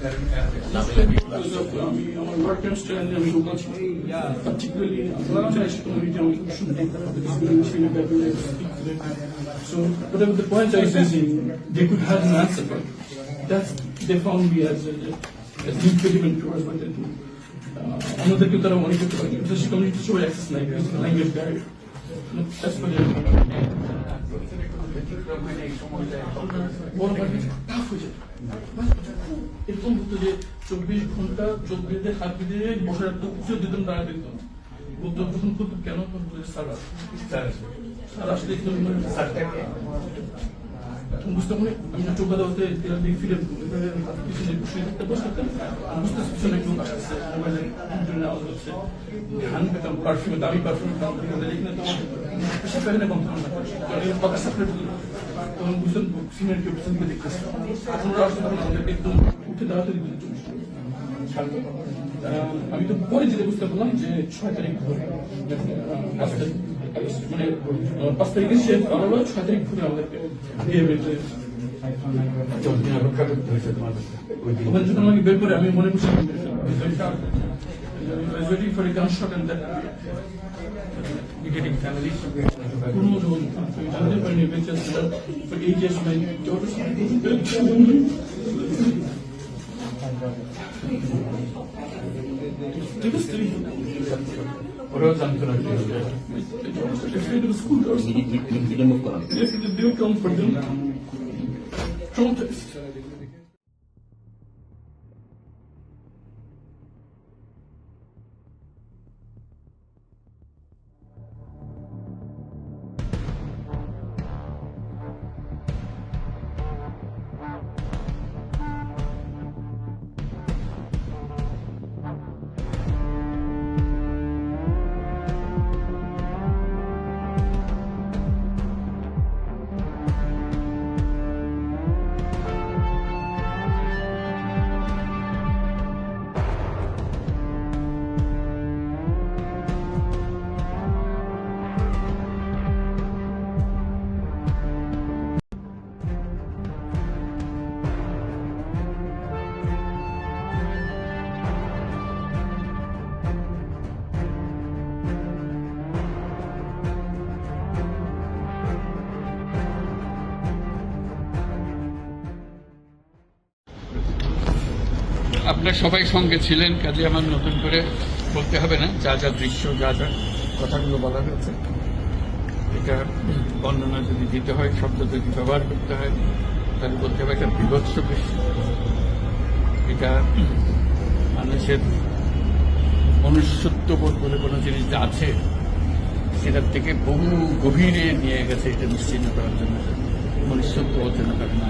Because of, আমি আমার work স্টাইলে আমি লোকাল ছিল particularly international region should take that because we should be able to speak to them. So whatever the point I was raising, they could have an answer, but that's they found me as a as an impediment towards what they do. Uh, আমাদেরকে তারা মনে করতে পারে বিশেষ community সবাই access নাই language barrier That's what বড় ভাই টাফ হয়ে যায় এরকম হতো যে চব্বিশ ঘণ্টা চোখ বেঁধে হাত বেঁধে বসে রাখতো চোদ্দ দিন দাঁড়া দিত। বলতো যখন খুলতো কেন বলে আসবে? স্যার আসলে একদম বুঝতে পারি আমি না ফিরে পিছনে বসে বুঝতে পিছনে ঘান পেতাম দামি পারফিউম দাম না না কম না কথা তখন আসলে তখন উঠে দাঁড়াতে দিবেন আমি তো পরে যেতে বুঝতে পারলাম যে ছয় তারিখ ধরে পাঁচ তারিখ মানে পাঁচ তারিখে সে আরও ছয় তারিখ ধরে আমাদেরকে ওখানে যখন আমাকে বের করে আমি মনে করছি waiting for a gunshot and then getting family. জানতো না কি হবে Afraid of school or something. আপনার সবাই সঙ্গে ছিলেন, কাজে আমার নতুন করে বলতে হবে না, যা যা দৃশ্য, যা যা কথাগুলো বলা হয়েছে। এটা বর্ণনা যদি দিতে হয়, শব্দ যদি ব্যবহার করতে হয়, তাহলে বলতে হবে একটা বিভৎস এটা মানুষের মনুষ্যত্ববোধ বলে কোনো জিনিস আছে, সেটার থেকে বহু গভীরে নিয়ে গেছে, এটা নিশ্চিন্ন করার জন্য। মনুষ্যত্ব যেন তার না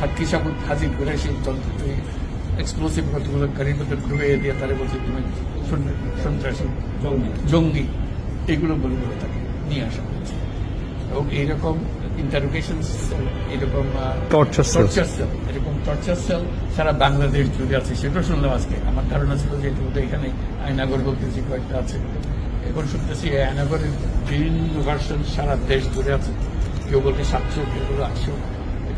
সাক্ষী সাবুত হাজির করে সেই যন্ত্র এক্সপ্লোসিভ কতগুলো গাড়ির মধ্যে ঢুকিয়ে দিয়ে তারা বলছে তুমি সন্ত্রাসী জঙ্গি। এগুলো বলে বলে তাকে নিয়ে আসা হয়েছে। এবং এইরকম ইন্টারোগেশন এরকম. টর্চার সেল এরকম টর্চার সেল সারা বাংলাদেশ জুড়ে আছে। সেটা শুনলাম আজকে। আমার ধারণা ছিল যে এটা এখানে আয়নাগর বলতেছি কয়েকটা আছে। এখন শুনতেছি আয়নাগরের বিভিন্ন ভার্সন সারা দেশ জুড়ে আছে। কেউ বলতে সাতশো কেউ বলে আটশো।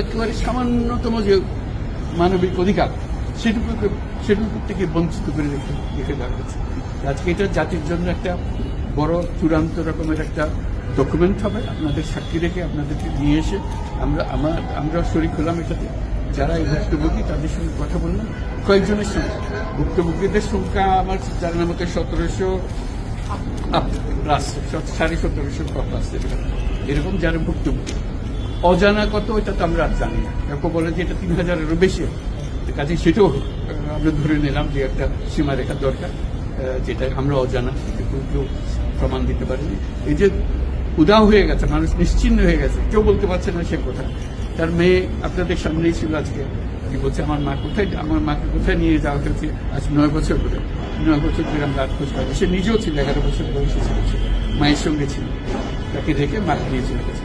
একেবারে সামান্যতম যে মানবিক অধিকার, সেটুকুকে সেটুকু থেকে বঞ্চিত করে রেখে রেখে দেওয়া হয়েছে। আজকে এটা জাতির জন্য একটা বড় চূড়ান্ত রকমের একটা ডকুমেন্ট হবে। আপনাদের সাক্ষী রেখে আপনাদেরকে নিয়ে এসে আমরা, আমার আমরা শরিক হলাম এটাতে। যারা এই ভুক্তভোগী, তাদের সঙ্গে কথা বললাম। কয়েকজনের সঙ্গে। ভুক্তভোগীদের সংখ্যা আমার জানার মতো সতেরোশো প্লাস সাড়ে সতেরোশো প্লাস এরকম যারা ভুক্তভোগী। অজানা কত, এটা তো আমরা জানি না। কেউ বলে যে এটা তিন হাজারেরও বেশি। কাজে সেটাও আমরা ধরে নিলাম যে একটা সীমারেখা দরকার যেটা আমরা অজানা, সেটা কেউ প্রমাণ দিতে পারিনি। এই যে উদাও হয়ে গেছে, মানুষ নিশ্চিন্ন হয়ে গেছে, কেউ বলতে পারছে না সে কোথায় তার মেয়ে আপনাদের সামনেই ছিল আজকে। কি বলছে, আমার মা কোথায়, আমার মাকে কোথায় নিয়ে যাওয়া হয়েছে? আজ নয় বছর ধরে। নয় বছর ধরে আমরা আট খোঁজ পাবো সে নিজেও ছিল, এগারো বছর বয়সে ছিল মায়ের সঙ্গে ছিল। তাকে রেখে মাকে নিয়ে চলে গেছে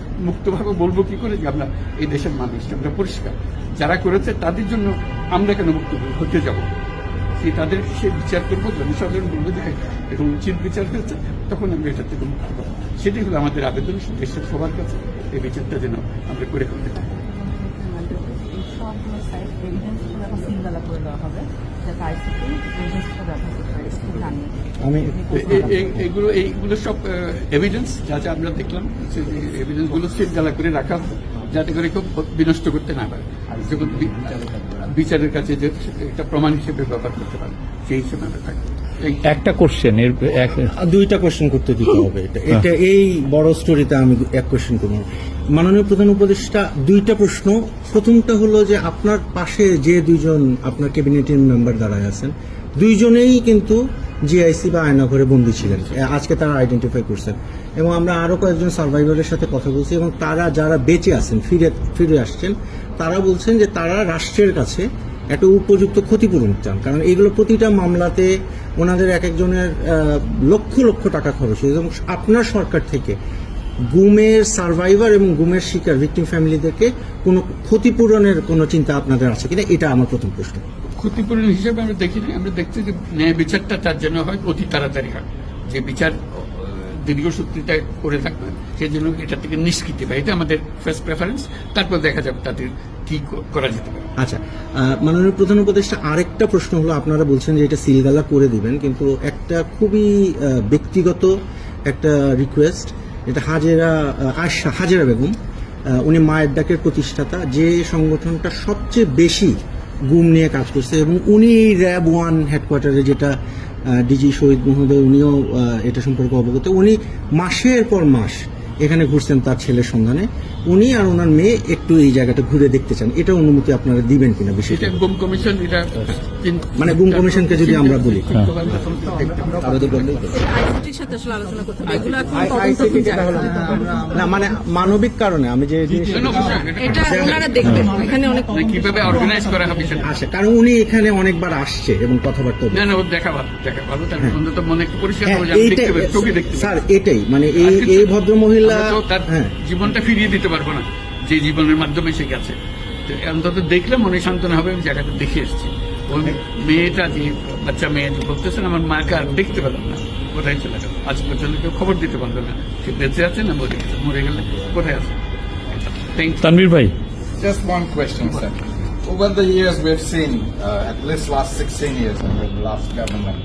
মুক্তভাবে বলব কি করে যে আমরা এই দেশের মানুষ আমরা পরিষ্কার। যারা করেছে তাদের জন্য আমরা কেন মুক্ত হতে যাব? সে তাদের সে বিচার করব, জনসাধারণ বলব যে এরকম উচিত বিচার হয়েছে, তখন আমরা এটা থেকে মুক্ত পাবো সেটাই হলো আমাদের আবেদন দেশের সবার কাছে এই বিচারটা যেন আমরা করে ফেলতে পারি। সবগুলো সাইড এভিডেন্সগুলো এখন সিঙ্গালা করে দেওয়া হবে। আমি এগুলো এইগুলো সব এভিডেন্স যা যা আমরা দেখলাম এভিডেন্সগুলো জ্বালা করে রাখা যাতে করে কেউ বিনষ্ট করতে না পারে। যখন বিচারের কাছে যে একটা প্রমাণ হিসেবে ব্যবহার করতে পারে সেই হিসেবে আমরা থাকি। এই একটা কোশ্চেন এর দুইটা কোশ্চেন করতে দিতে হবে এটা। এটা এই বড় স্টোরিতে আমি এক কোশ্চেন করব। মাননীয় প্রধান উপদেষ্টা দুইটা প্রশ্ন। প্রথমটা হলো যে আপনার পাশে যে দুইজন আপনার ক্যাবিনেটের মেম্বার দাঁড়ায় আছেন দুইজনেই কিন্তু জিআইসি বা আয়নাঘরে বন্দী ছিলেন। আজকে তারা আইডেন্টিফাই করছেন। এবং আমরা আরও কয়েকজন সার্ভাইভারের সাথে কথা বলছি এবং তারা যারা বেঁচে আছেন ফিরে ফিরে আসছেন তারা বলছেন যে তারা রাষ্ট্রের কাছে একটা উপযুক্ত ক্ষতিপূরণ চান। কারণ এগুলো প্রতিটা মামলাতে ওনাদের এক একজনের লক্ষ লক্ষ টাকা খরচ হয়েছে। এবং আপনার সরকার থেকে গুমের সার্ভাইভার এবং গুমের শিকার ভিকটিম ফ্যামিলিদেরকে কোনো ক্ষতিপূরণের কোনো চিন্তা আপনাদের আছে কিনা? এটা আমার প্রথম প্রশ্ন। ক্ষতিপূরণ হিসেবে আমরা দেখিনি। আমরা দেখছি যে ন্যায় বিচারটা তার জন্য হয়, অতি তাড়াতাড়ি হয়। যে বিচার দীর্ঘসূত্রিতা করে থাকবে, সেই জন্য এটা থেকে নিষ্কৃতি পায়। এটা আমাদের ফার্স্ট প্রেফারেন্স তারপর দেখা যাবে তাদের কি করা যেতে পারে? আচ্ছা মাননীয় প্রধান উপদেষ্টা, আরেকটা প্রশ্ন হলো, আপনারা বলছেন যে এটা সিলগালা করে দিবেন, কিন্তু একটা খুবই ব্যক্তিগত একটা রিকোয়েস্ট এটা হাজেরা আয়শা হাজেরা বেগম উনি মায়ের ডাকের প্রতিষ্ঠাতা, যে সংগঠনটা সবচেয়ে বেশি গুম নিয়ে কাজ করছে, এবং উনি র্যাব ওয়ান হেডকোয়ার্টারে যেটা ডিজি শহীদ মহোদয়, উনিও এটা সম্পর্কে অবগত, উনি মাসের পর মাস এখানে ঘুরছেন তার ছেলের সন্ধানে, উনি আর ওনার মেয়ে একটু এই জায়গাটা ঘুরে দেখতে চান এটা অনুমতি আপনারা দিবেন কিনা বিষয়টা? এটা গুম কমিশন এটা মানে গুম কমিশনকে যদি আমরা বলি। তদন্ত যায়। না মানে মানবিক কারণে আমি যে জিনিসটা কেন বিষয়? এটা- এটা ওনারা দেখবেন। এখানে অনেক কীভাবে অর্গানাইজ করা হবে আসে কারণ উনি এখানে অনেকবার আসছে এবং কথাবার্তা না না দেখা ভালো দেখা ভালো। তার মনে পরিষ্কার হ্যাঁ, হবে। স্যার এটাই। মানে এই এই ভদ্র মহিলা আমরা তো তার হ্যাঁ। জীবনটা ফিরিয়ে দিতে পারব না। যে জীবনের মাধ্যমে সে গেছে অন্তত দেখলে মনে সান্ত্বনা হবে আমি জায়গাটা দেখে এসেছি ওই মেয়েটা যে বাচ্চা মেয়ে যে বলতেছেন আমার মাকে আর দেখতে পেলাম না কোথায় চলে গেল আজ পর্যন্ত কেউ খবর দিতে পারল না সে বেঁচে আছে না মরে গেছে মরে গেলে কোথায় আছে তানভীর ভাই Just one question, sir. Over the years, we've seen, uh, at least last 16 years under the last government,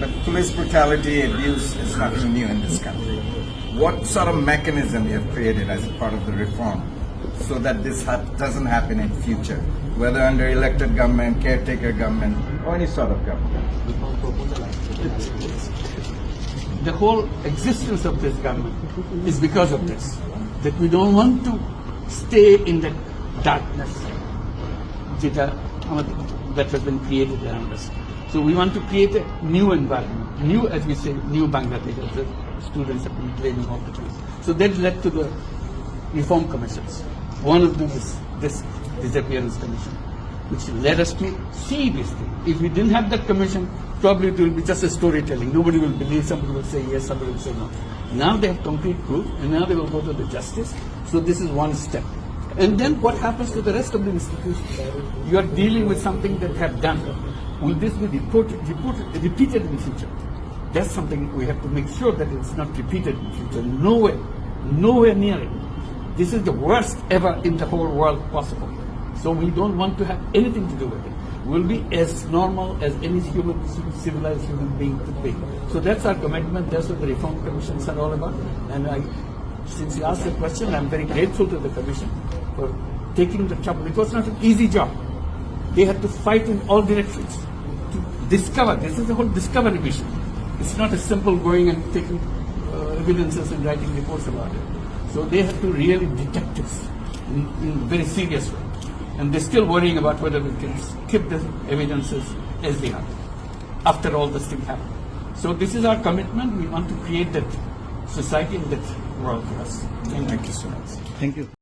that police brutality abuse is nothing new in this country. What sort of mechanism you have created as a part of the reform so that this ha doesn't happen in future, whether under elected government, caretaker government, or any sort of government. The whole existence of this government is because of this, that we don't want to stay in the darkness that uh, has been created around us. So we want to create a new environment, new, as we say, new Bangladesh, as the students have been claiming all the time. So that led to the reform commissions. One of them is this disappearance commission, which led us to see this thing. If we didn't have that commission, probably it will be just a storytelling. Nobody will believe, somebody will say yes, somebody will say no. Now they have concrete proof, and now they will go to the justice. So this is one step. And then what happens to the rest of the institutions? You are dealing with something that have done. Will this be reported, reported, repeated in the future? That's something we have to make sure that it's not repeated in the future. Nowhere, nowhere near it. This is the worst ever in the whole world possible. So we don't want to have anything to do with it. We'll be as normal as any human, civilized human being could be. So that's our commitment. That's what the reform commissions are all about. And I, since you asked the question, I'm very grateful to the commission for taking the trouble. It was not an easy job. They had to fight in all directions to discover. This is the whole discovery mission. It's not as simple going and taking uh, evidences and writing reports about it. So they have to really detect this in, in a very serious way. And they're still worrying about whether we can keep the evidences as they are after all this thing happened. So this is our commitment. We want to create that society in that world for us. Thank, Thank you so much. Thank you.